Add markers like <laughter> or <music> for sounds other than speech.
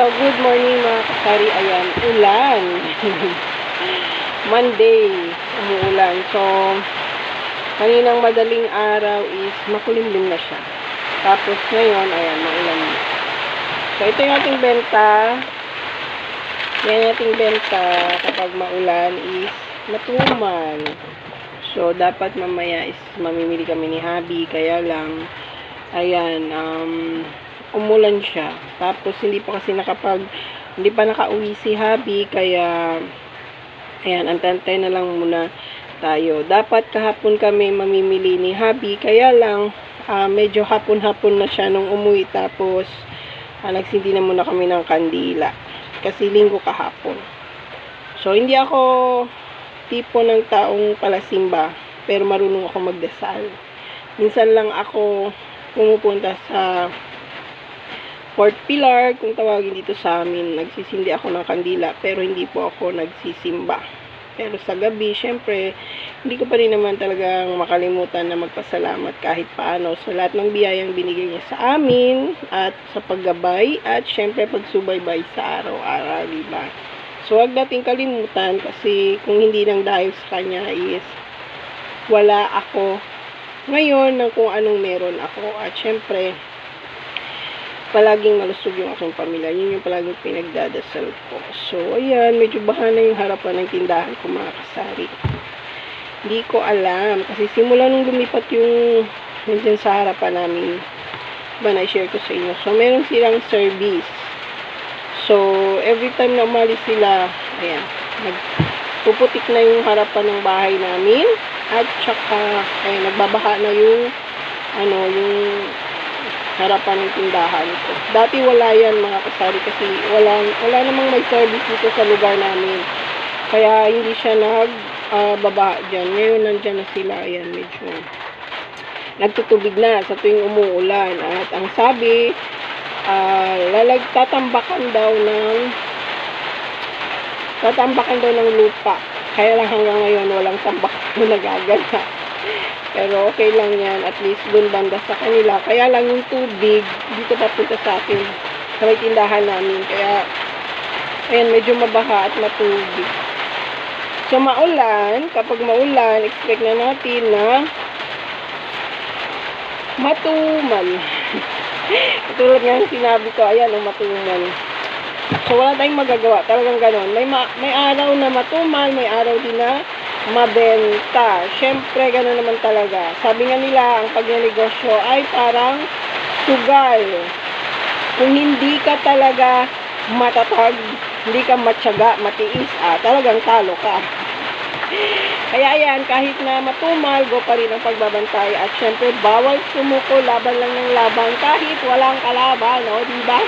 So, good morning mga kasari. Ayan, ulan. <laughs> Monday, umuulan. So, kaninang madaling araw is makulimlim na siya. Tapos ngayon, ayan, maulan. So, ito yung ating benta. Yan ating benta kapag maulan is matumal. So, dapat mamaya is mamimili kami ni Habi. Kaya lang, ayan, um, umulan siya. Tapos, hindi pa kasi nakapag, hindi pa nakauwi si Habi. Kaya, ayan, antantay na lang muna tayo. Dapat kahapon kami mamimili ni Habi. Kaya lang, ah, medyo hapon-hapon na siya nung umuwi. Tapos, ah, nagsindi na muna kami ng kandila. Kasi linggo kahapon. So, hindi ako tipo ng taong palasimba, pero marunong ako magdasal. Minsan lang ako pumupunta sa Fort Pilar, kung tawagin dito sa amin, nagsisindi ako ng kandila, pero hindi po ako nagsisimba. Pero sa gabi, syempre, hindi ko pa rin naman talagang makalimutan na magpasalamat kahit paano sa lahat ng biyayang binigay niya sa amin at sa paggabay at syempre pagsubaybay sa araw-araw, di ba? So, wag nating kalimutan kasi kung hindi nang dahil sa kanya is wala ako ngayon ng kung anong meron ako. At syempre, palaging malusog yung aking pamilya. Yun yung palaging pinagdadasal ko. So, ayan, medyo baha na yung harapan ng tindahan ko mga kasari. Hindi ko alam. Kasi simula nung lumipat yung nandyan sa harapan namin, ba na-share ko sa inyo. So, meron silang service. So, every time na umalis sila, ayan, nagpuputik na yung harapan ng bahay namin. At saka, ayan, nagbabaha na yung, ano, yung harapan ng tindahan ko. Dati wala yan mga kasari kasi wala, wala namang may service dito sa lugar namin. Kaya hindi siya nag ah, baba dyan. Ngayon nandyan na sila. Ayan, medyo nagtutubig na sa tuwing umuulan. At ang sabi, ah, lalag tatambakan daw ng tatambakan daw ng lupa. Kaya lang hanggang ngayon walang tambak <laughs> na nagaganap. Pero okay lang yan. At least dun banda sa kanila. Kaya lang yung tubig dito papunta sa akin sa may tindahan namin. Kaya ayan, medyo mabaha at matubig. So maulan, kapag maulan, expect na natin na matumal. <laughs> Katulad nga sinabi ko, ayan, ang matumal. So, wala tayong magagawa. Talagang ganon. May, ma- may araw na matumal, may araw din na mabenta. Siyempre, ganon naman talaga. Sabi nga nila, ang pagnegosyo ay parang sugal. Kung hindi ka talaga matatag, hindi ka matyaga, matiis, ah, talagang talo ka. <laughs> Kaya ayan, kahit na matumal, go pa rin ang pagbabantay. At syempre, bawal sumuko, laban lang ng laban, kahit walang kalaban, no? Diba?